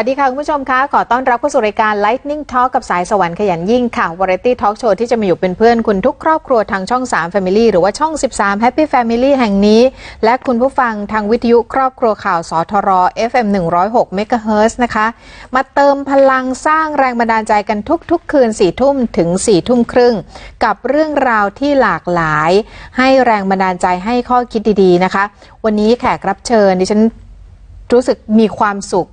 วัสดีค่ะ คุณผู้ชมคะขอต้อนรับเข้าสู่รายการ Lightning Talk กับสายสวรรค์ขยันยิ่งค่ะ Variety Talk Show ที่จะมาอยู่เป็นเพื่อนคุณทุกครอบครัวทางช่อง 3 Family หรือว่าช่อง 13 Happy Family แห่งนี้ และคุณผู้ฟังทางวิทยุครอบครัวข่าวสทร FM 106 MHz นะคะ มาเติมพลังสร้างแรงบันดาลใจกันทุก ๆ คืน4ทุ่มถึง4ทุ่มครึ่ง กับเรื่องราวที่หลากหลาย ให้แรงบันดาลใจให้ข้อคิดดีๆนะคะ วันนี้แขกรับเชิญดิฉันรู้สึกมีความสุข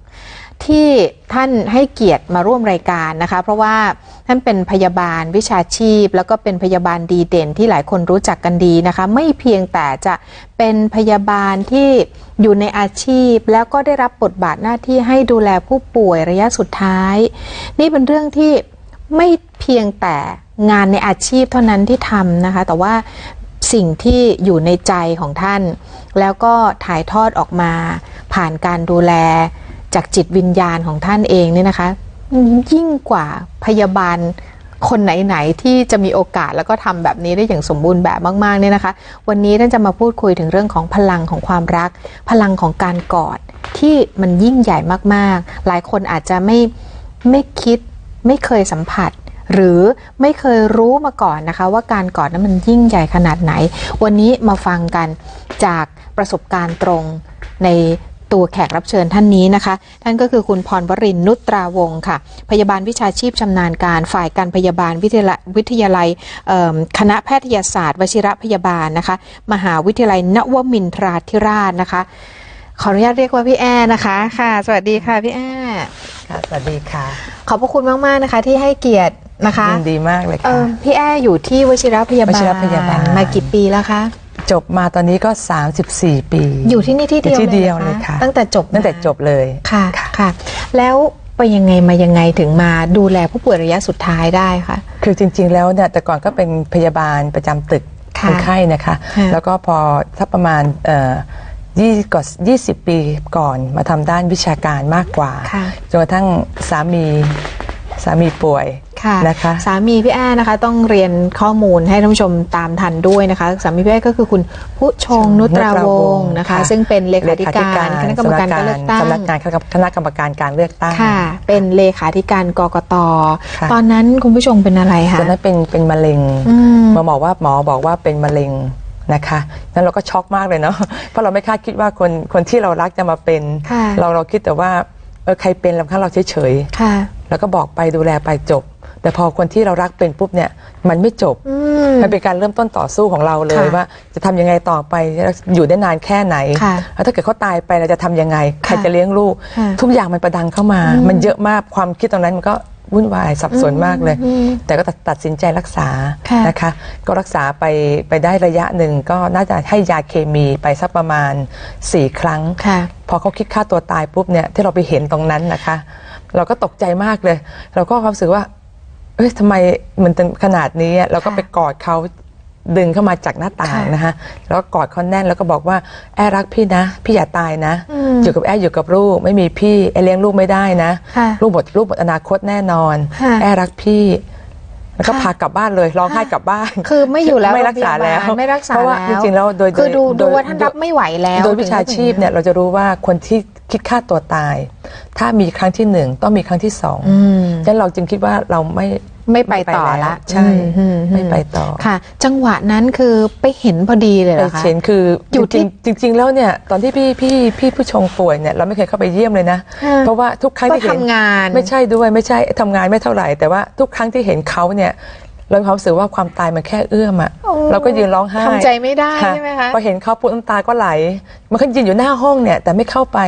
ที่ท่านให้เกียรติมาร่วมรายการนะคะ เพราะว่าท่านเป็นพยาบาลวิชาชีพ แล้วก็เป็นพยาบาลดีเด่นที่หลายคนรู้จักกันดีนะคะ ไม่เพียงแต่จะเป็นพยาบาลที่อยู่ในอาชีพ แล้วก็ได้รับบทบาทหน้าที่ให้ดูแลผู้ป่วยระยะสุดท้าย นี่เป็นเรื่องที่ไม่เพียงแต่งานในอาชีพเท่านั้นที่ทำนะคะ แต่ว่าสิ่งที่อยู่ในใจของท่าน แล้วก็ถ่ายทอดออกมาผ่านการดูแล จากจิตวิญญาณของท่านเองเนี่ยนะคะ ยิ่งกว่าพยาบาลคนไหน ๆ ที่จะมีโอกาสแล้วก็ทำแบบนี้ได้อย่างสมบูรณ์แบบมากๆเนี่ยนะคะ วันนี้ท่านจะมาพูดคุยถึงเรื่องของพลังของความรัก พลังของการกอดที่มันยิ่งใหญ่มากๆ หลายคนอาจจะไม่ไม่คิดไม่เคยสัมผัส หรือไม่เคยรู้มาก่อนนะคะ ว่าการกอดนั้นมันยิ่งใหญ่ขนาดไหน วันนี้มาฟังกันจากประสบการณ์ตรงใน ตัวแขกรับเชิญท่านนี้นะคะ ท่านก็คือคุณพรวรินทร์นุตราวงศ์ค่ะ พยาบาลวิชาชีพชำนาญการฝ่ายการพยาบาลวิทยาลัยวิทยาลัยเอิ่มคณะแพทยศาสตร์ วชิระพยาบาลนะคะ มหาวิทยาลัยนวมินทราธิราชนะคะ ขออนุญาตเรียกว่าพี่แอนะคะค่ะ สวัสดีค่ะพี่แอค่ะสวัสดีค่ะ ขอบพระคุณมากๆนะคะ ที่ให้เกียรตินะคะยินดีมากเลยเอค่ะอพี่แออยู่ที่วชิระพยาบาลวชิรพยาบาลมากี่ปีแล้วคะ จบมาตอนนี้ก็ 34 ปี อยู่ที่นี่ที่เดียวอยู่ที่เดียวหรอเลยค่ะตั้งแต่จบตั้งแต่มาจบเลยค่ะค่ะ แล้วไปยังไงมายังไงถึงมาดูแลผู้ป่วยระยะสุดท้ายได้คะคือจริง ๆ แล้วเนี่ยแต่ก่อนก็เป็นพยาบาลประจำตึกค่ะคนไข้นะคะค่ะแล้วก็พอถ้าประมาณเอ่อยี่ก่อน20ปีก่อนมาทำด้านวิชาการมากกว่าค่ะจนกระทั่งสามีสามีป่วยค่ะ นะคะสามีพี่แอ้นะคะต้องเรียนข้อมูลให้ท่านผู้ชมตามทันด้วยนะคะสามีพี่แอ้ก็คือคุณผู้ชงนุตราวงศ์นะคะ ซึ่งเป็นเลขาธิการคณะกรรมการการเลือกตั้งสำนักงานคณะกรรมการการเลือกตั้งค่ะ เป็นเลขาธิการกกตค่ะตอนนั้นคุณผู้ชมเป็นอะไรคะตอนนั้นเป็นเป็นมะเร็งอืมหมอบอกว่าหมอบอกว่าเป็นมะเร็งนะคะนั้นเราก็ช็อกมากเลยเนาะเพราะเราไม่คาดคิดว่าคนคนที่เรารักจะมาเป็นค่ะเราเราคิดแต่ว่าเออใครเป็นเราแค่เราเฉยเฉยค่ะๆแล้วก็บอกไปดูแลไปจบ แต่พอคนที่เรารักเป็นปุ๊บเนี่ยมันไม่จบอืมมันเป็นการเริ่มต้นต่อสู้ของเราเลยค่ะว่า จะทำยังไงต่อไปอยู่ได้นานแค่ไหนค่ะแล้วถ้าเกิดเขาตายไปเราจะทำยังไงใครค่ะจะเลี้ยงลูกค่ะทุกอย่างมันประดังเข้ามา มันเยอะมากความคิดตรงนั้นมันก็วุ่นวายสับสนมากเลยอืมแต่ก็ตัดตัดสินใจรักษาค่ะนะคะ ก็รักษาไปไปได้ระยะหนึ่งก็น่าจะให้ยาเคมีไปสักประมาณ 4 ครั้งค่ะพอเขาคิดฆ่าตัวตายปุ๊บเนี่ยที่เราไปเห็นตรงนั้นนะคะ เราก็ตกใจมากเลย เราก็ความรู้สึกว่า เอ้ยทำไมมันเป็นขนาดนี้อะเราก็ค่ะไปกอดเขาดึงเข้ามาจากหน้าต่างค่ะนะคะแล้วก็กอดเขาแน่นแล้วก็บอกว่าแอรักพี่นะ พี่อย่าตายนะ อืมอยู่กับแออยู่กับลูกไม่มีพี่แอเลี้ยงลูกไม่ได้นะ ค่ะลูกหมดลูกหมดอนาคตแน่นอน ค่ะแอรักพี่ แล้วก็ค่ะ พากลับบ้านเลยร้องไห้กลับบ้าน คือไม่อยู่แล้วไม่รักษาแล้วโงพยบลไม่รักษาเพราะว่าแล้วจริงๆแล้วโดยคือดูโดดูยว่าท่านรับไม่ไหวแล้วโดยวิชาชีพเนี่ยเราจะรู้ว่าคนที่ คิดฆ่าตัวตาย ถ้ามีครั้งที่หนึ่งต้องมีครั้งที่สองอืมดังนั้นเราจึงคิดว่าเราไม่ไม่ไปต่อละใช่อืมไม่ไปต่อค่ะ จังหวะนั้นคือไปเห็นพอดีเลยเหไปรอคะเชนคืออยู่จที่ริงๆจริง ๆ แล้วเนี่ยตอนที่พี่พี่พี่ผู้ชงป่วยเนี่ยเราไม่เคยเข้าไปเยี่ยมเลยนะค่ะเพราะว่าทุกครั้งก็ที่เห็นทำงานไม่ใช่ด้วยไม่ใช่ทำงานไม่เท่าไหร่แต่ว่าทุกครั้งที่เห็นเขาเนี่ย เรามีความรู้สึกว่าความตายมันแค่เอื้อมอะโอ้เราก็ยืนร้องไห้ทำใจไม่ได้ค่ะใช่ไหมคะพอเห็นเขาปุ๊บน้ำตาก็ไหล มันก็ยืนอยู่หน้าห้องเนี่ย แต่ไม่เข้าไป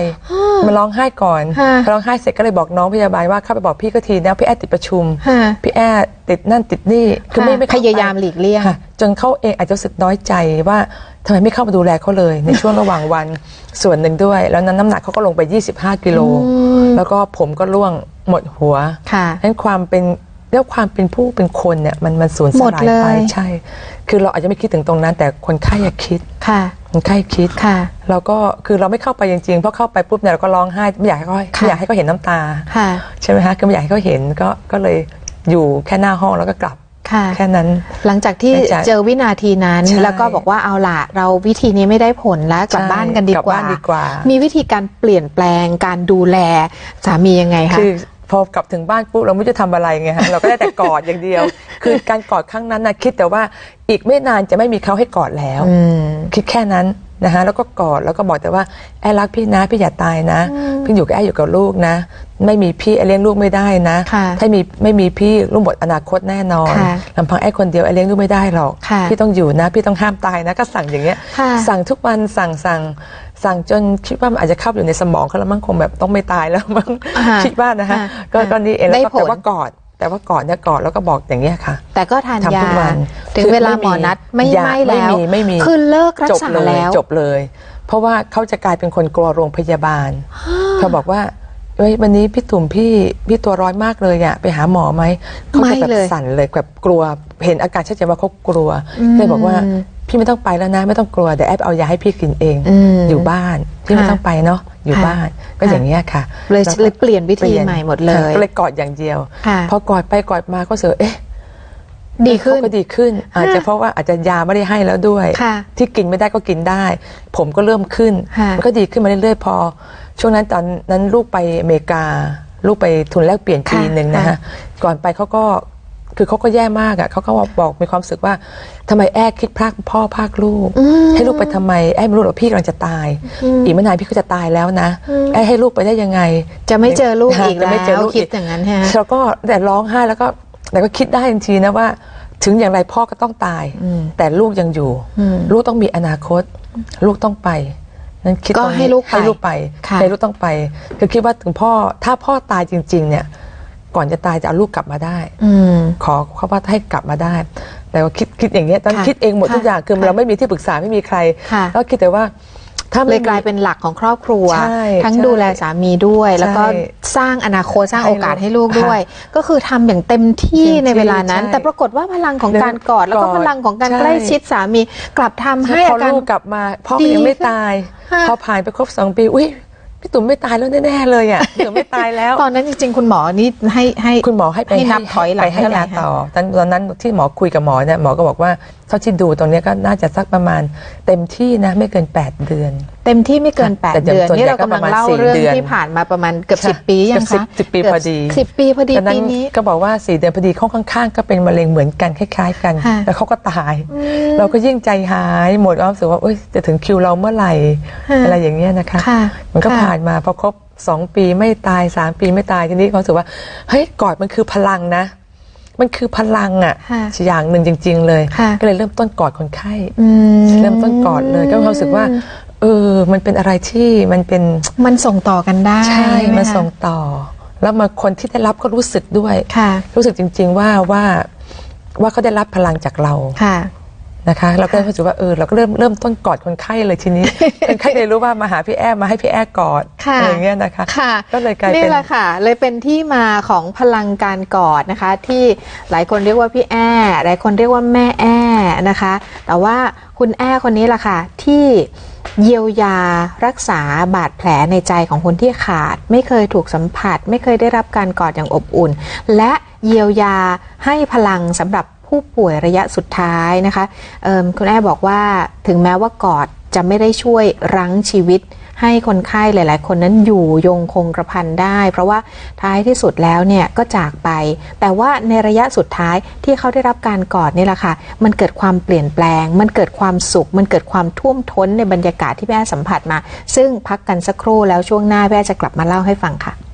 มันร้องไห้ก่อนค่ะพอร้องไห้เสร็จก็เลยบอกน้องพยาบาลว่าเข้าไปบอกพี่ก็ทีนะพี่แอดติดประชุมค่ะ พี่แอดติดนั่นติดนี่คือไม่ไม่พเข้ไป ยายามหลีกเลี่ยง ค่ะจนเขาเองอาจจะรู้สึกน้อยใจว่าทำไมไม่เข้ามาดูแลเขาเลย ในช่วงระหว่างวันส่วนหนึ่งด้วย แล้วนั้นน้ำหนักเขาก็ลงไป 25 กิโล แล้วก็ผมก็ร่วงหมดหัวค่ะ นั้นความเป็น เรียกว่าความเป็นผู้เป็นคนเนี่ยมันมันสูญสหมดลายไปเลยใช่ คือเราอาจจะไม่คิดถึงตรงนั้น แต่คนไข้อะคิดค่ะคนไข้คิดค่ะเราก็คือเราไม่เข้าไปจริงๆเพราะเข้าไปปุ๊บเนี่ยเราก็ร้องไห้ไม่อยากให้เขาค่ะไม่อยากให้เขาเห็นน้ำตาค่ะใช่ไหมคะก็ไม่อยากให้เขาเห็นก็ก็เลยอยู่แค่หน้าห้องแล้วก็กลับค่ะแค่นั้นหลังจากที่หลังจากเจอวินาทีนั้นใช่แล้วก็บอกว่าเอาล่ะเราวิธีนี้ไม่ได้ผลแล้วกลับใช่บ้านกันดีกลับกว่าบ้านดีกว่า มีวิธีการเปลี่ยนแปลงการดูแลสามียังไงคะคือ พอกลับถึงบ้านปุ๊บเราไม่รู้จะทำอะไรไงฮะเราก็ได้แต่กอดอย่างเดียว คือการกอดครั้งนั้นนะคิดแต่ว่าอีกไม่นานจะไม่มีเขาให้กอดแล้วมคิดแค่นั้นนะฮะแล้วก็กอดแล้วก็บอกแต่ว่าแอรักพี่นะพี่อย่าตายนะ พี่อยู่กับแออยู่กับลูกนะ ไม่มีพี่แอเลี้ยงลูกไม่ได้นะค่ะถ้ามีไม่มีพี่ลูกหมดอนาคตแน่นอนค่ะลำพังแอคนเดียวแอเลี้ยงลูกไม่ได้หรอกค่ะพี่ต้องอยู่นะ พี่ต้องห้ามตายนะก็สั่งอย่างเงี้ยค่ะสั่งทุกวันสั่งสั่ง สั่งจนคิดว่ามันอาจจะเข้าอยู่ในสมองเขาแล้วมั้งคงแบบต้องไม่ตายแล้วมั้งอ่าคิดว่านะฮะอ่าก็อ่าก็นี่เองแล้วได้ก็ผลแต่ว่ากอดแต่ว่ากอดเนี่ยกอดแล้วก็บอกอย่างเงี้ยค่ะ แต่ก็ทานทำยาทุกวันถึงคือเวลาไม่หมอมีนัดไม่ยาไม่แล้วไม่มีไม่มีคือเลิกรักจบษาเลยแล้วจบเลย เพราะว่าเขาจะกลายเป็นคนกลัวโรงพยาบาลเขาบอกว่าเอ้ยวันนี้พี่ตุ่มพี่พี่ตัวร้อนมากเลยอะไปหาหมอไหมเขาจะแบไม่บเลยสั่นเลยแบบกลัวเห็นอาการชัดเจนว่าเขากลัวเลยบอกว่า พี่ไม่ต้องไปแล้วนะ ไม่ต้องกลัวเดี๋ยวแอบเอายาให้พี่กินเองอืมอยู่บ้านพี่ไม่ค่ะต้องไปเนาะอยู่ค่ะบ้านก็ค่ะอย่างเงี้ยค่ะเลยแวก็เลยเปลี่ยนวิธีใหม่หมดเลยค่ะก็เลยกอดอย่างเดียวค่ะพอกอดไปกอดมาก็เสือเอ๊ะดีขึ้นเขาก็ดีขึ้น อาจจะเพราะว่าอาจจะยาไม่ได้ให้แล้วด้วยค่ะที่กินไม่ได้ก็กินได้ ผมก็เริ่มขึ้นค่ะมันก็ดีขึ้นมาเรื่อยๆพอ ช่วงนั้นตอนนั้นลูกไปอเมริกา ลูกไปทุนแลกเปลี่ยนปีค่ะหนึ่งนะค่ะฮะก่อนไปเขาก็ คือเขาก็แย่มากอะเขาก็บอกมีความรู้สึกว่าทำไมแอ้คิดพรากพ่อพรากลูก ให้ลูกไปทำไมแอ้ไม่รู้หรอกพี่กำลังจะตาย อีกไม่นานพี่ก็จะตายแล้วนะ แอ้ให้ลูกไปได้ยังไง จะไม่เจอลูกอีกจะไม่เจอแล้วลูกคิดอีกอย่างนั้นฮะแล้วก็แต่ร้องไห้แล้วก็แต่ก็คิดได้ทันทีนะว่า ถึงอย่างไรพ่อก็ต้องตาย แต่ลูกยังอยู่ ลูกต้องมีอนาคต ลูกต้องไปนั้นคิดก็ตรงนี้ให้ลูกไปให้ลูกไปค่ะให้ลูกต้องไปคือคิดว่าถึงพ่อถ้าพ่อตายจริง ๆ เนี่ย ก่อนจะตายจะเอาลูกกลับมาได้อืมขอเขาว่าให้กลับมาได้ แต่ว่าคิดคิดอย่างเงี้ยตอนนนค่ะคิดเองหมดทุกค่ะอย่างคือค่ะเราไม่มีที่ปรึกษาไม่มีใครค่ะแล้วคิดแต่ว่าถ้าเลไม่ยกลายมีเป็นหลักของครอบครัวใช่ทั้งใช่ดูแลสามีด้วย แล้วก็ใช่สร้างอนาคตสร้างให้โอกาสลูกให้ลูกค่ะด้วย ก็คือทำอย่างเต็มที่เต็มที่ในเวลานั้นใช่แต่ปรากฏว่าพลังของเรื่องการกอด แล้วก็กอดพลังของการใช่ใกล้ชิดสามีกลับทำให้พออาการลูกกลับมาพ่อดีก็ยังไม่ขึ้นตายค่ะพอผ่านไปครบสองปีอุ้ย พี่ตุ๋มไม่ตายแล้วแน่ๆเลยอะพี่ตุ๋มไม่ตายแล้ว ตอนนั้นจริงๆ คุณหมอนี่ให้ให้คุณหมอให้ไปให้นับถอยหลังไปให้เท่าไหร่ยาคะต่อตอนตอนนั้นที่หมอคุยกับหมอเนี่ยหมอก็บอกว่า เท่าที่ดูตรงเนี้ยก็น่าจะสักประมาณ เต็มที่นะไม่เกิน 8 เดือน เต็มที่ไม่เกินค่ะ8แต่เดี๋ยวเดือนส่วนใหญ่นี่เรากำลังก็ประมาณเล่าสี่เรื่องเดือนที่ผ่านมาประมาณเกือบค่ะสิบปียังเกือบคะ10 10ปีพอดีสิบปีพอดีตอนนั้ปีนนี้ก็บอกว่าสี่เดือนพอดีข้างข้างๆ ก็เป็นมะเร็งเหมือนกันคล้าย ๆ กันค่ะแล้วเขาก็ตาย เราก็ยิ่งใจหายหมดความรู้สึกว่าเอ้ยจะถึงคิวเราเมื่อไหร่ค่ะอะไรอย่างเงี้ยนะคะค่ะมันก็ค่ะผ่านมาพอครบสองปีไม่ตายสามปีไม่ตายทีนี้เขารู้สึกว่าเฮ้ยกอดมันคือพลังนะ มันคือพลังอะค่ะอย่างหนึ่งจริง ๆ เลย ค่ะก็เลยเริ่มต้นกอดคนไข้ อืม เริ่มต้นกอดเลย ก็มีความรู้สึกว่าเออมันเป็นอะไรที่มันเป็น มันส่งต่อกันได้ใช่ไหมันคะส่งต่อ แล้วมาคนที่ได้รับก็รู้สึกด้วย ค่ะ รู้สึกจริง ๆ ว่าว่าว่าเขาได้รับพลังจากเรา ค่ะ นะคะเราก็รู้สึกว่าเออเราก็เริ่มเริ่มต้นกอดคนไข้เลยทีนี้คนไข้เลยรู้ว่ามาหาพี่แอ้มาให้พี่แอ้กอดค่ะอะไรอย่างเงี้ยนะคะค่ะก็เลยกลายนี่เป็นแหละค่ะ เลยเป็นที่มาของพลังการกอดนะคะ ที่หลายคนเรียกว่าพี่แอ้หลายคนเรียกว่าแม่แอ้นะคะ แต่ว่าคุณแอ้คนนี้แหละค่ะที่เยียวยารักษาบาดแผลในใจของคนที่ขาด ไม่เคยถูกสัมผัส ไม่เคยได้รับการกอดอย่างอบอุ่น และเยียวยาให้พลังสำหรับ ผู้ป่วยระยะสุดท้ายนะคะคุณแอ้บอกว่าถึงแม้ว่ากอดจะไม่ได้ช่วยรั้งชีวิต ให้คนไข้หลาย ๆ คนนั้นอยู่ยงคงกระพันได้ เพราะว่าท้ายที่สุดแล้วเนี่ยก็จากไป แต่ว่าในระยะสุดท้ายที่เขาได้รับการกอดนี่แหละค่ะ มันเกิดความเปลี่ยนแปลง มันเกิดความสุข มันเกิดความท่วมท้นในบรรยากาศที่แม่สัมผัสมา ซึ่งพักกันสักครู่แล้วช่วงหน้าแม่จะกลับมาเล่าให้ฟังค่ะ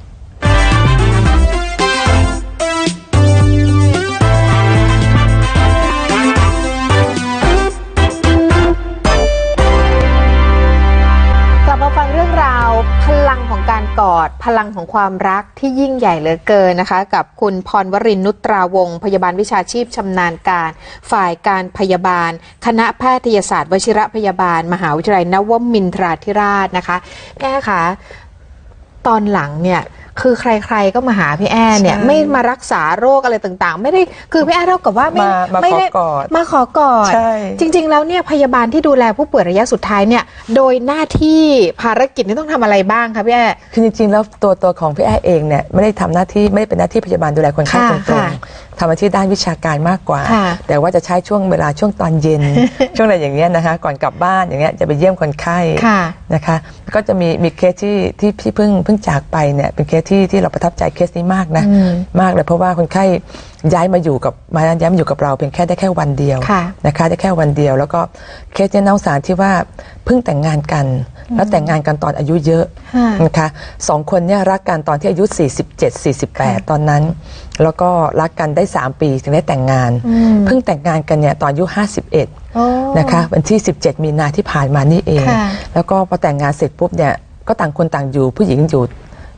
กอดพลังของความรักที่ยิ่งใหญ่เหลือเกินนะคะ กับคุณพรวรินนุตราวงศ์พยาบาลวิชาชีพชำนาญการ ฝ่ายการพยาบาล คณะแพทยศาสตร์ วชิระพยาบาล มหาวิทยาลัยนวมินทราธิราชนะคะแม่คะตอนหลังเนี่ย คือใครๆก็มาหาพี่แอ้เนี่ยใช่ไม่มารักษาโรคอะไรต่างๆ ไม่ได้คือพี่แอ้เท่ากับว่าไม่มามาไม่ได้ขอกอดมาขอกอดใช่จริง ๆ แล้วเนี่ยพยาบาลที่ดูแลผู้ป่วยระยะสุดท้ายเนี่ย โดยหน้าที่ภารกิจนี่ต้องทำอะไรบ้างคะพี่แอ้คือจริงๆแล้วตัวตัวของพี่แอ้เองเนี่ยไม่ได้ทำหน้าที่ไม่ได้เป็นหน้าที่พยาบาลดูแลคนไข้ค่ะตรงค่ะๆทำอาชีพด้านวิชาการมากกว่าค่ะแต่ว่าจะใช้ช่วงเวลาช่วงตอนเย็น ช่วงอะไรอย่างเงี้ยนะคะ ก่อนกลับบ้านอย่างเงี้ยจะไปเยี่ยมคนไข้ค่ะนะคะ ก็จะมีมีเคสที่ที่ที่เพิ่งเพิ่งจากไปเนี่ยเป็นเคสที่ที่เราประทับใจเคสนี้มากนะอืมมากเลยเพราะว่าคนไข้ย้ายมาอยู่กับมาย้ายมาอยู่กับเราเพียงแค่ได้แค่วันเดียวค่ะนะคะได้แค่วันเดียว แล้วก็เคสเนี่ยน้องสารที่ว่าเพิ่งแต่งงานกัน แล้วแต่งงานกันตอนอายุเยอะค่ะนะคะสองคนเนี่ยรักกันตอนที่อายุ 47 48 ตอนนั้น แล้วก็รักกันได้ 3 ปีถึงได้แต่งงาน เพิ่งแต่งงานกันเนี่ยตอนอายุ51โอ้นะคะวันที่ 17 มีนาที่ผ่านมานี่เองค่ะแล้วก็พอแต่งงานเสร็จปุ๊บเนี่ยก็ต่างคนต่างอยู่ผู้หญิงอยู่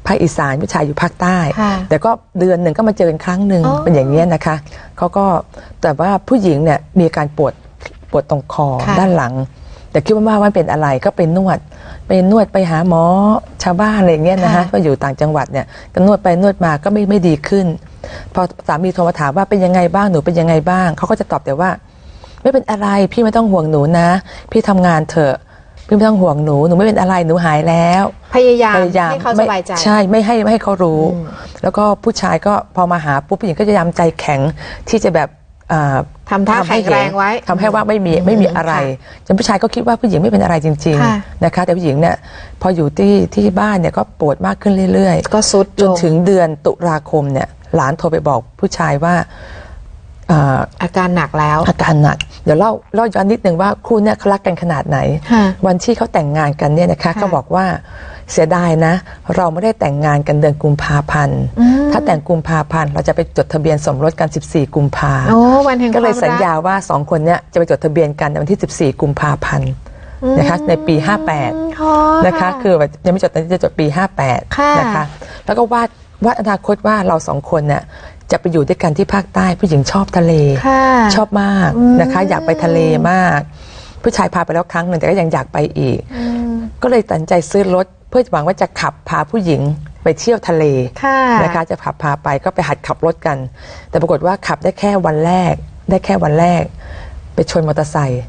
ภาคอีสานผู้ชายอยู่ภาคใต้ค่ะแต่ก็เดือนหนึ่งก็มาเจอกันครั้งหนึ่งอ๋อเป็นอย่างนี้ยนะคะเขาก็แต่ว่าผู้หญิงเนี่ยมีอาการปวดปวดตรงคอค่ะด้านหลัง แต่คิดว่าว่าเป็นอะไรก็ไปนวดไปนวดไปหาหมอชาวบ้านอะไรอย่างเงี้ยนะคะก็อยู่ต่างจังหวัดเนี่ยก็นวดไปนวดมาก็ไม่ไม่ดีขึ้น พอสามีโทรมาถามว่าเป็นยังไงบ้างหนูเป็นยังไงบ้างเขาก็จะตอบแต่ว่า ไม่เป็นอะไรพี่ไม่ต้องห่วงหนูนะ พี่ทำงานเถอะพี่ไม่ต้องห่วงหนูหนูไม่เป็นอะไรหนูหายแล้ว พยายามพยายามให้เขาสไม่บายใจใช่ไม่ให้ไม่ให้เขารู้ แล้วก็ผู้ชายก็พอมาหาปุ๊บผู้หญิงก็จะยำใจแข็งที่จะแบบอ่าทำท่าให้แข็งแรงไว้ทำให้ว่าไม่มีไม่มีอะไรค่จนผู้ชายก็คิดว่าผู้หญิงไม่เป็นอะไรจริงค่ะๆนะคะ แต่ผู้หญิงเนี่ยพออยู่ที่ที่บ้านเนี่ยก็ปวดมากขึ้นเรื่อยๆ ก็สุดจนลถึงเดือนตุลาคมเนี่ย หลานโทรไปบอกผู้ชายว่าอ่าอาการหนักแล้วอาการหนัก เดี๋ยวเล่าเล่าย้อนนิดนึงว่าคู่เนี่ยเขารักกันขนาดไหนค่ะวันที่เขาแต่งงานกันเนี่ยนะคะค่ะเขาบอกว่าเสียดายนะ เราไม่ได้แต่งงานกันเดือนกุมภาพันธ์อืมถ้าแต่งกุมภาพันธ์เราจะไปจดทะเบียนสมรสกัน 14 กุมภาโอ้วันแห่งก็เลยควมสัญญารักว่าสองคนเนี่ยจะไปจดทะเบียนกันในวันที่ 14 กุมภาพันธ์นะคะในปี 58อ๋อนะคะคือแบบยังไม่จดตอนนี้จะจดปีค่ะ58นะคะแล้วก็วาด วาดอนาคตว่าเราสองคนเนี่ยจะไปอยู่ด้วยกันที่ภาคใต้ผู้หญิงชอบทะเล ค่ะชอบมากนะคะ อยากไปทะเลมาก ผู้ชายพาไปแล้วครั้งหนึ่งแต่ก็ยังอยากไปอีกก็เลยตัดสินใจซื้อรถเพื่อหวังว่าจะขับพาผู้หญิงไปเที่ยวทะเล ค่ะนะคะจะขับพาไปก็ไปหัดขับรถกัน แต่ปรากฏว่าขับได้แค่วันแรก ได้แค่วันแรก ไปชนมอเตอร์ไซค์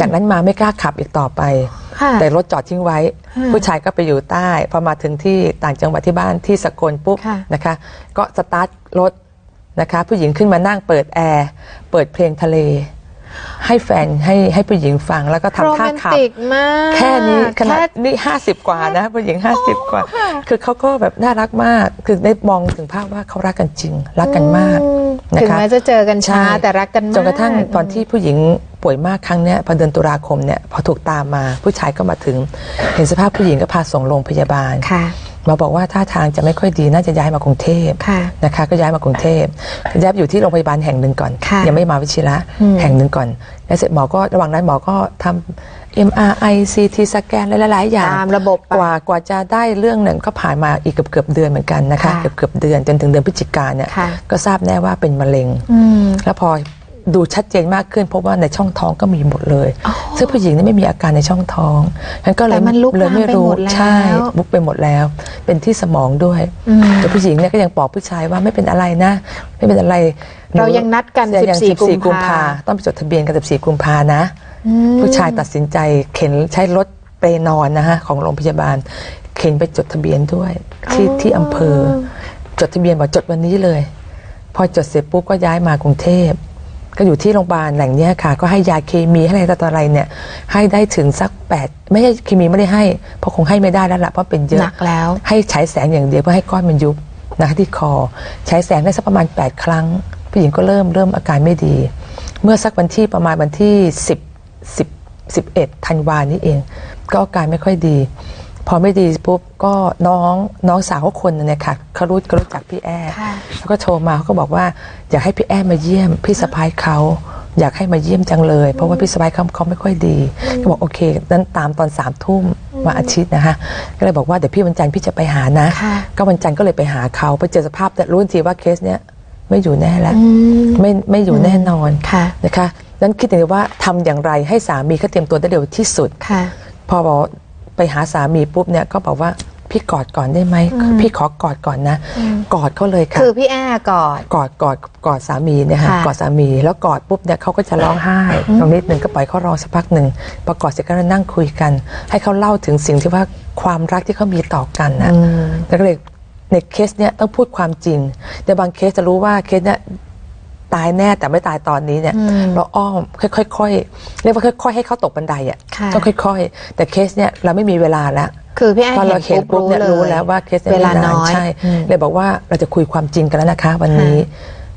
จากนั้นมาไม่กล้าขับอีกต่อไปค่ะ แต่รถจอดทิ้งไว้ ผู้ชายก็ไปอยู่ใต้พอมาถึงที่ต่างจังหวัดที่บ้านที่สกลปุ๊บค่ะนะคะ ก็สตาร์ทรถนะคะ ผู้หญิงขึ้นมานั่งเปิดแอร์เปิดเพลงทะเล ให้แฟนให้ให้ผู้หญิงฟังแล้วก็ทำโรท่าแมนขับติกมากแค่นี้ขนาดแค่นี่ห้าสิบกว่านะผู้หญิงห้าสิบกว่า คือเขาก็แบบน่ารักมาก คือได้มองถึงภาพว่าเขารักกันจริง รักกันมากอืมนะคะถึงแม้จะเจอกันช้าใช่แต่รักกันมากจนกระทั่งตอนที่ผู้หญิงป่วยมากครั้งเนี้ยพอเดือนตุลาคมเนี่ยพอถูกตามมาผู้ชายก็มาถึง เห็นสภาพผู้หญิงก็พาส่งโรงพยาบาลค่ะ มาบอกว่าท่าทางจะไม่ค่อยดีน่าจะย้ายมากรุงเทพค่ะนะคะ ก็ย้ายมากรุงเทพย้ายไปอยู่ที่โรงพยาบาลแห่งหนึ่งก่อนค่ะยังไม่มาวิชิระแห่งหนึ่งก่อนแล้วเสร็จหมอก็ระหว่างนั้นหมอก็ทำ MRI CT สแกนหลายๆอย่างตามระบบไปกว่ากว่าจะได้เรื่องหนึ่งก็ผ่านมาอีกเกือบเกือบๆเดือนเหมือนกันนะคะค่ะเกือบเกือบๆเดือนจนถึงเดือนพฤศจิกาเนี่ยค่ะก็ทราบแน่ว่าเป็นมะเร็งอืมแล้วพอ ดูชัดเจนมากขึ้นพบว่าในช่องท้องก็มีหมดเลย ซึ่งผู้หญิงนี่ไม่มีอาการในช่องท้องฉันก็เลยแต่มันลุกเลยไม่รู้ลามไปหมดแล้ว ใช่ลุกไปหมดแล้ว เป็นที่สมองด้วยอืมแต่ผู้หญิงเนี่ยก็ยังบอกผู้ชายว่าไม่เป็นอะไรนะ ไม่เป็นอะไรหเรายังนัดกัน ยัง14 14 กุมภาต้องไปจดทะเบียนกัน14 กุมภานะ อืม ผู้ชายตัดสินใจเข็นใช้รถเปรนอนนะฮะของโรงพยาบาล เข็นไปจดทะเบียนด้วย ที่ที่อำเภอ จดทะเบียนบอกจดวันนี้เลย พอจดเสร็จปุ๊บก็ย้ายมากรุงเทพ ก็อยู่ที่โรงพยาบาลแหล่งเนี้ยค่ะ ก็ให้ยาเคมีให้อะไรต่ออะไรเนี่ยให้ได้ถึงสักแปดไม่ใช่เคมีไม่ได้ให้ เพราะคงให้ไม่ได้แล้วล่ะเพราะเป็นเยอะหนักแล้ว ให้ฉายแสงอย่างเดียวเพื่อให้ก้อนมันยุบนะคะที่คอฉายแสงได้สักประมาณ 8 ครั้ง ผู้หญิงก็เริ่มเริ่มอาการไม่ดี เมื่อสักวันที่ประมาณวันที่ 10 10 11ธันวานี้เอง ก็อาการไม่ค่อยดี พอไม่ดีปุ๊บก็น้องน้องสาวเขาคนหนึงเนี่ยค่ะเขารู้เขารู้จักพี่แอ้ค่ะแล้วก็โทรมาเขาก็บอกว่าอยากให้พี่แอ้มาเยี่ยมพี่สะพ้ายเขาอยากให้มาเยี่ยมจังเลย เพราะว่าพี่สะพ้ายเขาเขาไม่ค่อยดีก็บอกโอเคนั้นตามตอนสามทุ่มวันอาทิตย์นะคะก็เลยบอกว่าเดี๋ยวพี่วันจันทร์พี่จะไปหานะค่ะก็วันจันทร์ก็เลยไปหาเขาไปเจอสภาพแต่รู้ทันทีว่าเคสเนี้ยไม่อยู่แน่แล้วอืมไม่ไม่อยู่แน่นอนค่ะนะคะนั้นคิดถึงว่าทำอย่างไรให้สามีเขาเตรียมตัวได้เร็วที่สุดค่ะพอบอก ไปหาสามีปุ๊บเนี่ยก็บอกว่าพี่กอดก่อนได้ไหมพี่ขอกอดก่อนนะ กอดเขาเลยค่ะคือพี่แอ้ก่อนกอดกอดกอดสามีเนี่ยค่ะค่ะกอดสามีแล้วกอดปุ๊บเนี่ยเขาก็จะร้องไห้ตรงนิดหนึ่งก็ปล่อยเขาร้องสักพักหนึ่งพอกอดเสร็จก็นั่งคุยกัน ให้เขาเล่าถึงสิ่งที่ว่าความรักที่เขามีต่อกันนะแล้วก็เลยในเคสเนี่ยต้องพูดความจริง แต่บางเคสจะรู้ว่าเคสเนี่ย ตายแน่แต่ไม่ตายตอนนี้เนี่ยอืมเราอ้อมค่อยๆเรียกว่าค่อย ๆ ให้เขาตกบันไดอะค่ะต้องค่อย ๆ แต่เคสเนี่ยเราไม่มีเวลาแล้วคือพี่แอพอเราเห็เห็นนปุ๊ปุ๊บบเนี่ยรู้รู้เลยแล้วว่าเคสเวลาน้อยใช่อืมเลยบอกว่าเราจะคุยความจริงกันแล้วนะคะ วันนี้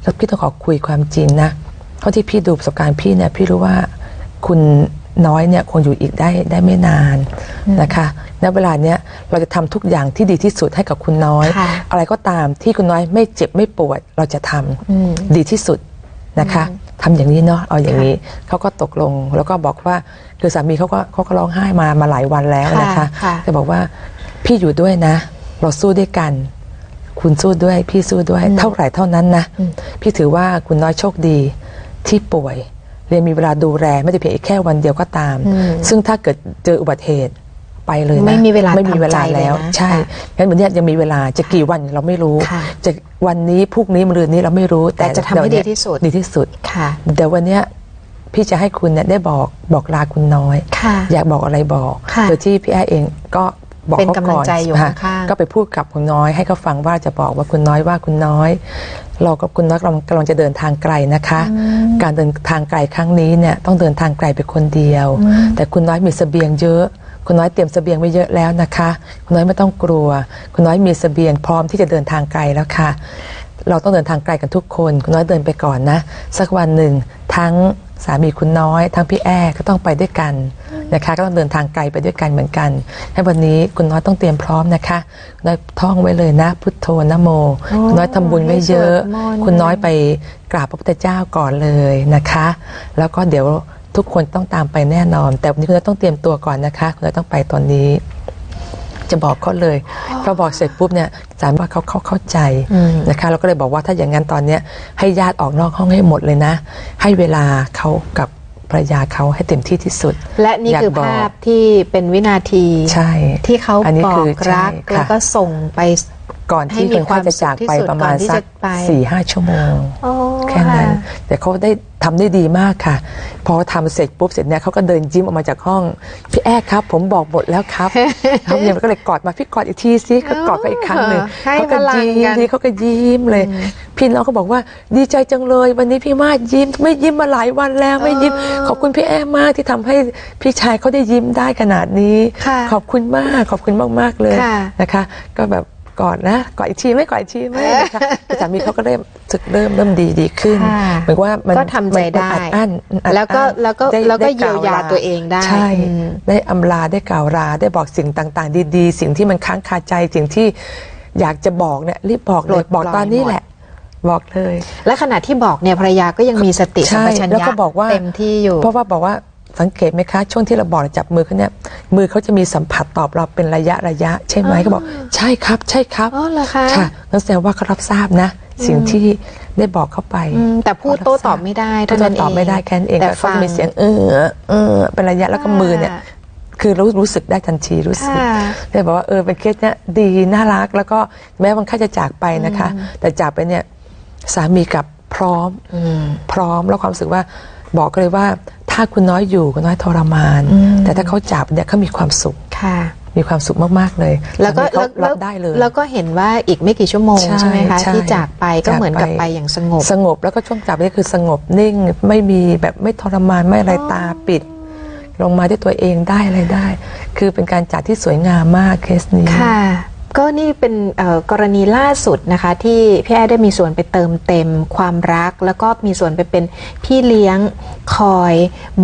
แล้วพี่ต้องขอคุยความจริงนะเท่าที่พี่ดูประสบการณ์พี่เนี่ยพี่รู้ว่าคุณน้อยเนี่ยคงอยู่อีกได้ได้ไม่นานนะคะ ณเวลาเนี้ยเราจะทำทุกอย่างที่ดีที่สุดให้กับคุณน้อยค่ะอะไรก็ตามที่คุณน้อยไม่เจ็บไม่ปวด เราจะทำอืมดีที่สุดนะคะทำอย่างนี้เนาะเอาอย่างนี้เขาก็ตกลงแล้วก็บอกว่าคือสามีเขาก็เขาก็ร้องไห้มามาหลายวันแล้วนะคะค่ะค่ะแต่บอกว่าพี่อยู่ด้วยนะ เราสู้ด้วยกัน คุณสู้ด้วย พี่สู้ด้วย เท่าไหร่เท่านั้นนะพี่ถือว่าคุณน้อยโชคดีที่ป่วยเรียนมีเวลาดูแลไม่ได้เพียงแค่วันเดียวก็ตาม ซึ่งถ้าเกิดเจออุบัติเหตุ ไปเลยนะไม่มีเวลาไม่มีเวลาทำใจเลยแล้วนะใช่ค่ะงั้นวันเนี้ยยังมีเวลาจะกี่วันเราไม่รู้ค่ะจะวันนี้พรุ่งนี้มะรืนนี้เราไม่รู้ แต่จะทำให้เยวดีที่สุดดีที่สุดค่ะเดี๋ยววันเนี้ยพี่จะให้คุณเนี่ยได้บอกบอกลาคุณน้อยค่ะอยากบอกอะไรบอกค่ะโดยที่พี่แอ้เองก็ บอกเป็นเขากำลัก่งอนใจอยู่ค่ะข้างๆก็ไปพูดกับคุณน้อยให้เขาฟังว่าจะบอกว่าคุณน้อยว่าคุณน้อย เรากับคุณน้อยกำลังกำลังจะเดินทางไกลนะคะ การเดินทางไกลครั้งนี้เนี่ยต้องเดินทางไกลไปคนเดียว แต่คุณน้อยมีเสบียงเยอะคุณน้อยเตรียมเสบียงไว้เยอะแล้วนะคะ คุณน้อยไม่ต้องกลัว คุณน้อยมีเสบียงพร้อมที่จะเดินทางไกลแล้วค่ะ เราต้องเดินทางไกลกันทุกคน คุณน้อยเดินไปก่อนนะ สักวันหนึ่งทั้งสามีคุณน้อย ทั้งพี่แอ้ก็ต้องไปด้วยกัน นะคะก็ต้องเดินทางไกลไปด้วยกันเหมือนกันให้วันนี้คุณน้อยต้องเตรียมพร้อมนะคะคุณน้อยท่องไว้เลยนะพุทโธนะโม คุณน้อยทำบุญไว้เยอะให้สวดมนต์คุณน้อยไปกราบพระพุทธเจ้าก่อนเลยนะคะ แล้วก็เดี๋ยวทุกคนต้องตามไปแน่นอน แต่วันนี้คุณน้อยต้องเตรียมตัวก่อนนะคะ คุณน้อยต้องไปตอนนี้จะบอกเขาเลยพอบอกเสร็จปุ๊บเนี่ยสามว่าเขาเขาเข้าใจนะคะเราก็เลยบอกว่าถ้าอย่างนั้นตอนเนี้ยให้ญาติออกนอกห้องให้หมดเลยนะ ให้เวลาเขากับ ภรรยาเขาให้เต็มที่ที่สุด และนี่ยากคือบอกภาพที่เป็นวินาทีใช่ที่เขาอันนี้บอคืกรักใช่ค่ะแล้วก็ส่งไปก่อนที่ให้มีคนไข้จะจากไปความสุขที่สุดประมาณก่อนที่สัจะกไปสี่ห้าชั่วโมงโอ้แค่นั้นค่ะแต่เขาได้ทำได้ดีมากค่ะ พอทำเสร็จปุ๊บเสร็จเนี่ยเขาก็เดินยิ้มออกมาจากห้อง พี่แอ๊ครับ ผมบอกบทแล้วครับเขาเนี่ยก็เลยกอดมาพี่กอดอีกทีสิก็กอดไปอีกครั้งหนึ่งให้เขาก็พลังยิ้กัมนดีเขาก็ยิ้มเลย พี่น้องเขาบอกว่าดีใจจังเลย วันนี้พี่มาดยิ้มไม่ยิ้มมาหลายวันแล้วไม่ยิ้ม ขอบคุณพี่แอ๊มากที่ทำให้พี่ชายเขาได้ยิ้มได้ขนาดนี้ ค่ะขอบคุณมากขอบคุณมากๆเลยค่ะ นะคะ ก็แบบกอดนะกอดอีกทีไหม่กอดอีกทีไหมนะคะแต่สามีเขาก็เริ่มสึกเริ่มเริ่มดีดีขึ้นค่ะเหมือนว่ามันก็ทำใจมันได้อัดอั้นมันอัดแล้วก็อั้นแล้วก็ได้แล้วก็ได้เยียวยาล่ตัวเองได้ใช่อืม ได้อำลาได้กล่าวลาได้บอกสิ่งต่าง ๆ ดี ๆ สิ่งที่มันค้างคาใจสิ่งที่อยากจะบอกเนี่ยรีบบอกเลปลยดบอกปล่อยตอนนี้หมดแหละ บอกเลย และขณะที่บอกเนี่ยภรรยาก็ยังมีสติสัมใช่ปชัญแล้วญะก็บอกว่าเต็มที่อยู่ เพราะว่าบอกว่าสังเกตไหมคะ ช่วงที่เราบอกเราจับมือเขาเนี่ยมือเขาจะมีสัมผัสตอบเราเป็นระยะระยะ ใช่ไหมเขาบอกใช่ครับ ใช่ครับอ๋อเหรอคะค่ะนั่นแสดงว่าเขารับทราบนะ สิ่งที่ได้บอกเข้าไปอืมแต่พูดโต้ตอบไม่ได้พูดเท่านั้นโต้ตอบเองไม่ได้แค่นั้นเองแต่แต่เขาฟังจะมีเสียงเออเออเป็นระยะแล้วก็มือเนี่ยค่ะคือรู้รู้สึกได้ทันทีรู้สึกค่ะเลยบอกว่าเออเป็นเคสเนี้ยดีน่ารักแล้วก็แม้วันค่าจะจากไปนะคะ แต่จากไปเนี่ย สามีกลับพร้อมพร้อมแล้วความรู้สึกว่าบอกเลยว่า ถ้าคุณน้อยอยู่คุณน้อยทรมาน แต่ถ้าเขาจากเนี่ยเขามีความสุขค่ะมีความสุขมากๆเลย แล้วก็สามีเขาแล้วรับได้เลย แล้วก็เห็นว่าอีกไม่กี่ชั่วโมงใช่ใช่ไหมคะใช่ที่จากไปก็เหมือนกับจากไปไปอย่างสงบ สงบแล้วก็ช่วงจับนี่คือสงบนิ่งไม่มีแบบไม่ทรมานไม่อะไรตาปิด ลงมาด้วยตัวเองได้อะไรได้ คือเป็นการจัดที่สวยงามมากเคสนี้ค่ะ ก็นี่เป็นเอ่อกรณีล่าสุดนะคะ ที่พี่แอ้ได้มีส่วนไปเติมเต็มความรัก แล้วก็มีส่วนไปเป็นพี่เลี้ยงคอย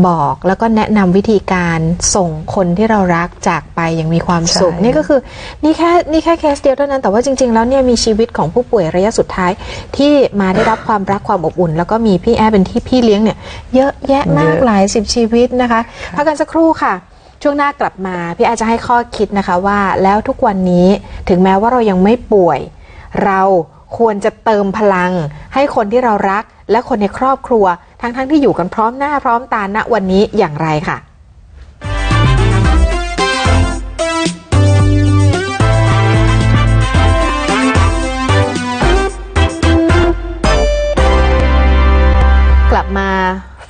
บอก แล้วก็แนะนำวิธีการส่งคนที่เรารักจากไปอย่างมีความสุขใช่นี่ก็คือนี่แค่นี่แค่เคสเดียวเท่านั้นแต่ว่าจริง ๆ แล้วเนี่ยมีชีวิตของผู้ป่วยระยะสุดท้าย ที่มาได้รับความรักความอบอุ่น แล้วก็มีพี่แอ้เป็นที่พี่เลี้ยงเนี่ยเยอะแยะมากเยอะหลายสิบชีวิตนะคะพักกันสักครู่ค่ะ ช่วงหน้ากลับมาพี่อาจจะให้ข้อคิดนะคะว่า แล้วทุกวันนี้ถึงแม้ว่าเรายังไม่ป่วย เราควรจะเติมพลัง ให้คนที่เรารัก และคนในครอบครัว ทั้งๆทที่อยู่กันพร้อมหน้าพร้อมตาณวันนี้อย่างไรค่ะกลับมา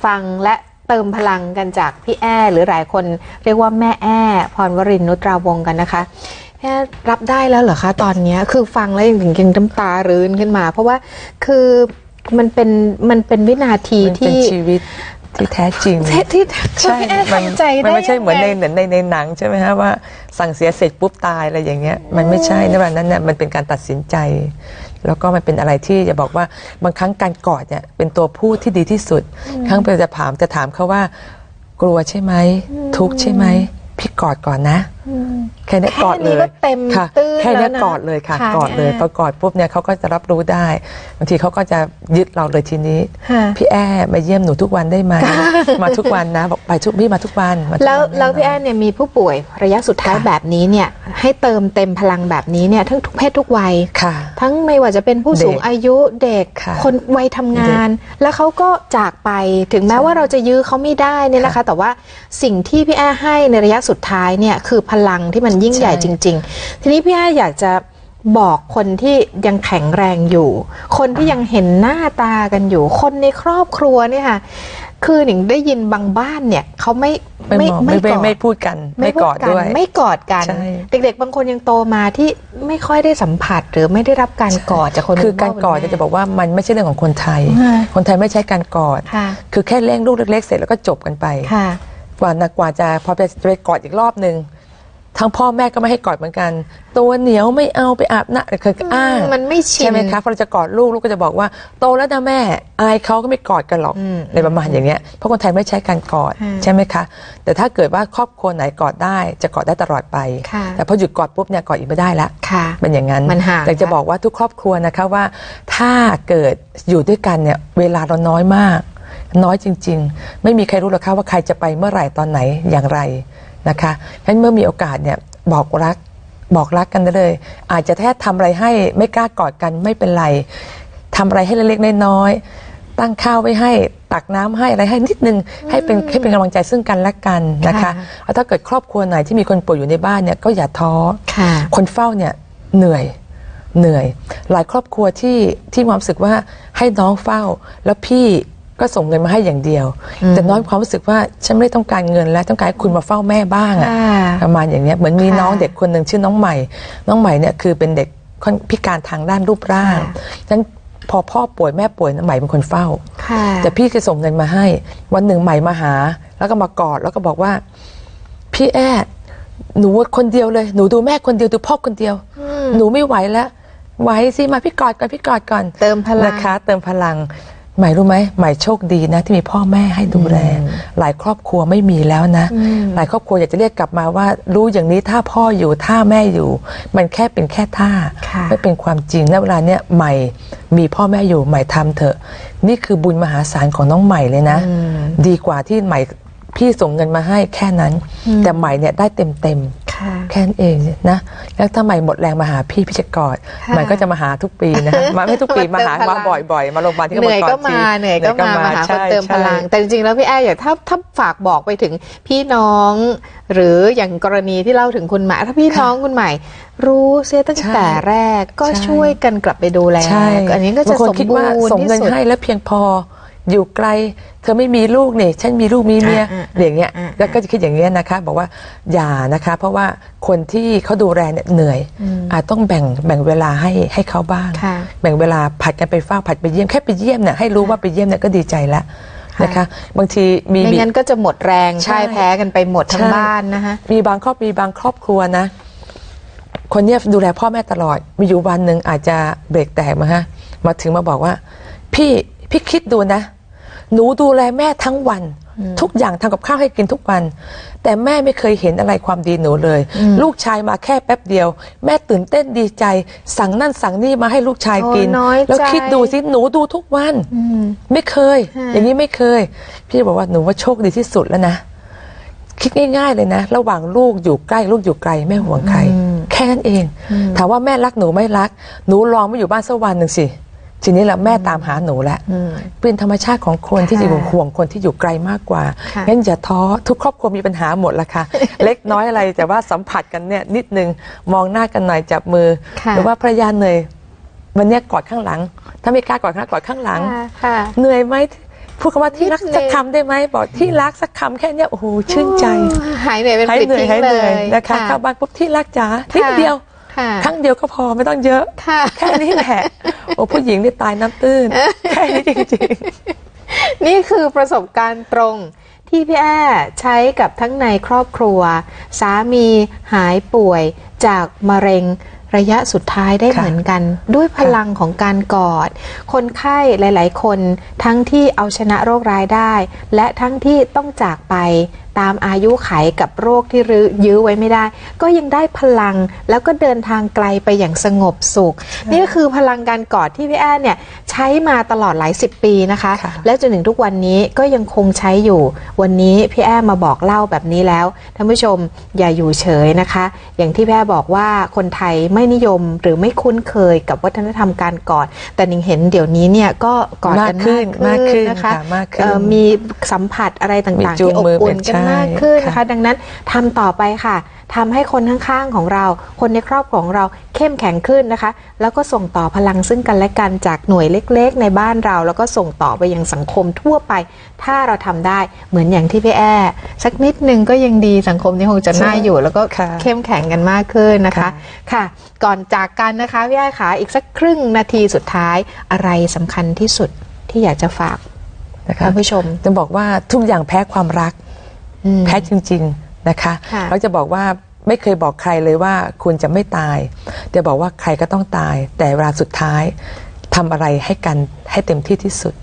ฟังและ เติมพลังกันจากพี่แอ้หรือหลายคนเรียกว่าแม่แอ้พรวรินทร์นุตราวงกันนะคะแค่รับได้แล้วเหรอคะตอนนี้คือฟังแล้วยังถึงยังน้ำตารื้นขึ้นมา เพราะว่าคือมันเป็นมันเป็นวินาทีที่ชีวิต ที่แท้จริงที่ที่ใช่พี่แอนมันทำใจมันได้ไม่ใช่เหมือนในยังไงในในหนังใช่ไหมฮะว่าสั่งเสียเสร็จปุ๊บตายอะไรอย่างเงี้ยมันไม่ใช่ในวันนั้นเนี่ยมันเป็นการตัดสินใจ แล้วก็มันเป็นอะไรที่จะบอกว่าบางครั้งการกอดเนี่ยเป็นตัวพูดที่ดีที่สุด ครั้งเป็นจะถามจะถามเขาว่ากลัวใช่ไหมทุกข์ใช่ไหมพี่กอดก่อนนะ แค่เนี้ยกอดเลแค่นี้ยก็เต็มค่ะตื้นแค่เนี้ยแล้วนะกอดเลยค่ะค่ะกอดเลยอ่าพอกอดปุ๊บเนี่ยเขาก็จะรับรู้ได้บางทีเขาก็จะยึดเราเลยทีนี้ค่ะพี่แอ้มาเยี่ยมหนูทุกวันได้ไหมมาทุกวันนะบอกไปทุกพี่มาทุกวันมาทุกแล้วนแล้วพี่แอนเนี่ยมีผู้ป่วยระยะสุดท้ายค่ะแบบนี้เนี่ยให้เติมเต็มพลังแบบนี้เนี่ยทั้งทุกเพศทุกวัยค่ะทั้งไม่ว่าจะเป็นผู้สูงเด็กอายุเด็กค่ะคนวัยทำงาน แล้วเขาก็จากไปถึงแม้ว่าเราจะยื้อเขาไม่ได้เนี่ยนะคะค่ะแต่ว่าสิ่งที่พี่แอ้ให้ในระยะสุดท้ายเนี่ยคือพลังที่มันยิ่งใหญ่ใช่จริง ๆ ทีนี้พี่แอ้อยากจะบอกคนที่ยังแข็งแรงอยู่ คนที่ยังเห็นหน้าตากันอยู่ คนในครอบครัวเนี่ยค่ะคือหนิงได้ยินบางบ้านเนี่ยเขาไม่ไม่มองไม่ไม่กอดไม่พูดกัน ไม่พูกอดด้วยไม่กอดกันใช่เด็กๆ บางคนยังโตมาที่ไม่ค่อยได้สัมผัสหรือไม่ได้รับการกอดจากคนคือเป็นพ่การกอดเป็นจะบอกว่ามันไม่ใช่เรื่องของคนไทยค่ะคนไทยไม่ใช้การกอดค่ะคือแค่เลี้ยงลูกเล็กๆเสร็จแล้วก็จบกันไปค่ะกว่านะกว่าจะพอไปจะไปกอดอีกรอบหนึ่ง ทั้งพ่อแม่ก็ไม่ให้กอดเหมือนกัน ตัวเหนียวไม่เอาไปอาบน้ำคืออ้างมันไม่ชินใช่ไหมคะพอเราจะกอดลูกลูกก็จะบอกว่าโตแล้วนะแม่อายเขาก็ไม่กอดกันหรอกอืมอะไรประมาณอย่างเงี้ยเพราะคนไทยไม่ใช้การกอดค่ะใช่ไหมคะ แต่ถ้าเกิดว่าครอบครัวไหนกอดได้จะกอดได้ตลอดไปค่ะแต่พอหยุดกอดปุ๊บเนี่ยกอดอีกไม่ได้ละค่ะเป็นอย่างนั้นมันห่างแต่จะบอกว่าทุกครอบครัวนะคะว่า ถ้าเกิดอยู่ด้วยกันเนี่ยเวลาเราน้อยมาก น้อยจริง ๆ ไม่มีใครรู้หรอกค่ะว่าใครจะไปเมื่อไหร่ตอนไหนอย่างไร นะคะเพราะฉะนั้นเมื่อมีโอกาสเนี่ยบอกรักบอกรักกันได้เลย อาจจะแค่ทำอะไรให้ไม่กล้ากอดกันไม่เป็นไรทำอะไรให้เล็กๆน้อยๆตั้งข้าวไว้ให้ตักน้ำให้อะไรให้นิดนึงให้เป็นให้เป็นกำลังใจซึ่งกันและกันนะคะค่ะแล้วถ้าเกิดครอบครัวไหนที่มีคนป่วยอยู่ในบ้านเนี่ยก็อย่าท้อค่ะคนเฝ้าเนี่ยเหนื่อยเหนื่อย หลายครอบครัวที่ที่มีความรู้สึกว่าให้น้องเฝ้าแล้วพี่ ก็ส่งเงินมาให้อย่างเดียว แต่น้อยความรู้สึกว่าฉันไม่ได้ต้องการเงินแล้วต้องการให้คุณมาเฝ้าแม่บ้างอะค่ะประมาณอย่างเนี้ยเหมือนมีค่ะน้องเด็กคนหนึ่งชื่อน้องใหม่ น้องใหม่เนี่ยคือเป็นเด็กค่อนพิการทางด้านรูปร่างค่ะฉะนั้นพอพ่อป่วยแม่ป่วยน้องใหม่เป็นคนเฝ้าค่ะแต่พี่จะส่งเงินมาให้ วันหนึ่งใหม่มาหา แล้วก็มากอดแล้วก็บอกว่า พี่แอดหนูคนเดียวเลยหนูดูแม่คนเดียวดูพ่อคนเดียว หนูไม่ไหวแล้วไหวสิมาพี่กอดก่อนพี่กอดก่อนเติมพลังนะคะ เติมพลังใหม่รู้ไหมใหม่โชคดีนะ ที่มีพ่อแม่ให้ดูแล หลายครอบครัวไม่มีแล้วนะ หลายครอบครัวอยากจะเรียกกลับมาว่า รู้อย่างนี้ถ้าพ่ออยู่ถ้าแม่อยู่ มันแค่เป็นแค่ท่าค่ะไม่เป็นความจริงณเวลาเนี้ยใหม่มีพ่อแม่อยู่ใหม่ทำเถอะ นี่คือบุญมหาศาลของน้องใหม่เลยนะ ดีกว่าที่ใหม่พี่ส่งเงินมาให้แค่นั้น แต่ใหม่เนี่ยได้เต็มเต็มๆค่ะ แค่นั้นเองนะแล้วถ้าใหม่หมดแรงมาหาพี่พี่จะกอดค่ะใหม่ก็จะมาหาทุกปีนะมาไม่ทุกปีมาหามาเติมพลัมางบ่อยๆ มาโรงพยาบาลที่เหนื่อยก็ทีมาเหนื่อยก็มามาหาคนใช่เติมพลังใช่แต่จริงๆแล้วพี่แอ้อยากถ้าถ้าฝากบอกไปถึงพี่น้อง หรืออย่างกรณีที่เล่าถึงคุณใหม่ถ้าพี่น้องคุณใหม่ รู้เสียตั้งใช่แต่แรกก็ใช่ช่วยกันกลับไปดูแลใช่อันนี้ก็จะบางคนสมคิดบูว่ารณ์ส่งที่เงินสุดให้แล้วเพียงพอ อยู่ไกล เธอไม่มีลูกเนี่ยฉันมีลูกมีเมียอ่าอ่าอย่างเงี้ยอ่าแล้วก็จะคิดอย่างเงี้ยนะคะบอกว่าอย่านะคะ เพราะว่าคนที่เขาดูแลเนี่ยเหนื่อยอาจต้องแบ่งแบ่งเวลาให้ให้เขาบ้างค่ะแบ่งเวลาผัดกันไปเฝ้าผัดไปเยี่ยมแค่ไปเยี่ยมเนี่ยให้รู้ว่าไปเยี่ยมเนี่ยก็ดีใจแล้วค่ะนะคะบางทีมีไม่งั้นก็จะหมดแรงใช่พ่ายแพ้กันไปหมดทั้งใช่บ้านนะคะมีบางครอบมีบางครอบครัวนะ คนเนี้ยดูแลพ่อแม่ตลอด มีอยู่วันหนึ่งอาจจะเบรกแตกมาฮะมาถึงมาบอกว่า พี่พี่คิดดูนะ หนูดูแลแม่ทั้งวัน ทุกอย่างทำกับข้าวให้กินทุกวัน แต่แม่ไม่เคยเห็นอะไรความดีหนูเลย ลูกชายมาแค่แป๊บเดียว แม่ตื่นเต้นดีใจ สั่งนั่นสั่งนี่มาให้ลูกชายกิน โอ้น้อยใจ แล้วคิดดูสิหนูดูทุกวันไม่เคยค่ะอย่างนี้ไม่เคย พี่บอกว่าหนูว่าโชคดีที่สุดแล้วนะ คิดง่ายๆเลยนะ ระหว่างลูกอยู่ใกล้ลูกอยู่ไกลแม่ห่วงใคร แค่นั้นเอง ถามว่าแม่รักหนูไม่รัก หนูลองมาอยู่บ้านสักวันหนึ่งสิ ทีนี้แหละแม่ตามหาหนูแล้วเป็นธรรมชาติของคนที่จะอยู่ห่วงคนที่อยู่ไกลมากกว่าค่ะงั้นอย่าท้อทุกครอบครัวมีปัญหาหมดละค่ะ เล็กน้อยอะไรแต่ว่าสัมผัสกันเนี่ยนิดนึงมองหน้ากันหน่อยจับมือค่ะหรือว่าภรรยาเหนื่อยวันเนี้ยกอดข้างหลัง ถ้าไม่กล้ากอดข้างหน้ากอดข้างหลังค่ะค่ะเหนื่อยไหมพูดคำว่าที่รักนิดนึงสักคำได้ไหมบอกที่รักสักคำแค่เนี้ยโอ้โหชื่นใจ หายเหนื่อยเป็นหายปลิดเหนื่อยทิ้งหายเลเหนื่อยยนะคะเข้าบ้านปุ๊บที่รักจ๋านิดค่ะเดียว ค่ะครั้งเดียวก็พอไม่ต้องเยอะค่ะแค่นี้แหละ โอ้ผู้หญิงนี่ตายน้ำตื้น แค่นี้จริงนี่คือประสบการณ์ตรงที่พี่แอ้ใช้กับทั้งในครอบครัว สามีหายป่วยจากมะเร็ง ระยะสุดท้ายได้ค่ะเหมือนกัน ด้วยพลังของการกอด คนไข้หลาย ๆ คนทั้งที่เอาชนะโรคร้ายได้ และทั้งที่ต้องจากไปตามอายุไขกับโรคที่รื้อยื้อไว้ไม่ได้ ก็ยังได้พลังแล้วก็เดินทางไกลไปอย่างสงบสุข นี่ก็คือพลังการกอดที่พี่แอ้เนี่ยใช้มาตลอดหลายสิบปีนะคะค่ะและจนถึงทุกวันนี้ก็ยังคงใช้อยู่ วันนี้พี่แอ้มาบอกเล่าแบบนี้แล้วท่านผู้ชมอย่าอยู่เฉยนะคะ อย่างที่พี่แอ้บอกว่าคนไทยไม่นิยมหรือไม่คุ้นเคยกับวัฒนธรรมการกอด แต่หนิงเห็นเดี๋ยวนี้เนี่ยก็กอดกันมากขึ้นมากขึ้นมากขึ้นนะคะค่ะมากขึ้นเอ่อมีสัมผัสอะไรต่างมีๆจูที่งอบมืออุ่นกันใช่มากขึ้นนะคะค่ะดังนั้นทำต่อไปค่ะ ทำให้คนข้างๆของเรา คนในครอบครัวของเราเข้มแข็งขึ้นนะคะ แล้วก็ส่งต่อพลังซึ่งกันและกันจากหน่วยเล็ก ๆ ในบ้านเรา แล้วก็ส่งต่อไปยังสังคมทั่วไป ถ้าเราทำได้เหมือนอย่างที่พี่แอ้สักนิดนึงก็ยังดีสังคมนี้คงจะน่าอยู่แล้วก็ค่ะเข้มแข็งกันมากขึ้นนะคะค่ะค่ะ ก่อนจากกันนะคะพี่แอ้ขาอีกสักครึ่งนาทีสุดท้ายอะไรสำคัญที่สุดที่อยากจะฝากนะคะท่านผู้ชมจะบอกว่าทุกอย่างแพ้ความรักอืมแพ้จริง ๆ นะคะค่ะเราจะบอกว่าไม่เคยบอกใครเลยว่าคุณจะไม่ตาย จะบอกว่าใครก็ต้องตาย แต่เวลาสุดท้ายทำอะไรให้กันให้เต็มที่ที่สุด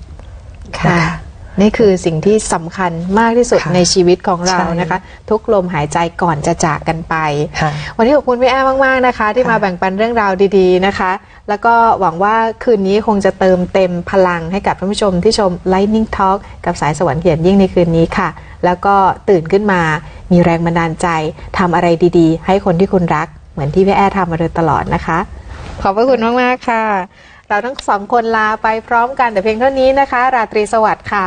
ค่ะนะคะนี่คือสิ่งที่สำคัญมากที่สุดค่ะในชีวิตของเราใช่นะคะ ทุกลมหายใจก่อนจะจากกันไปค่ะวันนี้ขอบคุณพี่แอ้มาก ๆ นะคะ ที่ค่ะมาแบ่งปันเรื่องราวดีๆนะคะ แล้วก็หวังว่าคืนนี้คงจะเติมเต็มพลังให้กับท่านผู้ชมที่ชม Lightning Talk กับสายสวรรค์เขียนยิ่งในคืนนี้ค่ะ แล้วก็ตื่นขึ้นมา มีแรงบันดาลใจทำอะไรดีๆ ให้คนที่คุณรัก เหมือนที่พี่แอ้ทำมาโดยตลอดนะคะ ขอบพระคุณมาก ๆ ค่ะ เราทั้งสองคนลาไปพร้อมกันแต่เพียงเท่านี้นะคะ ราตรีสวัสดิ์ค่ะ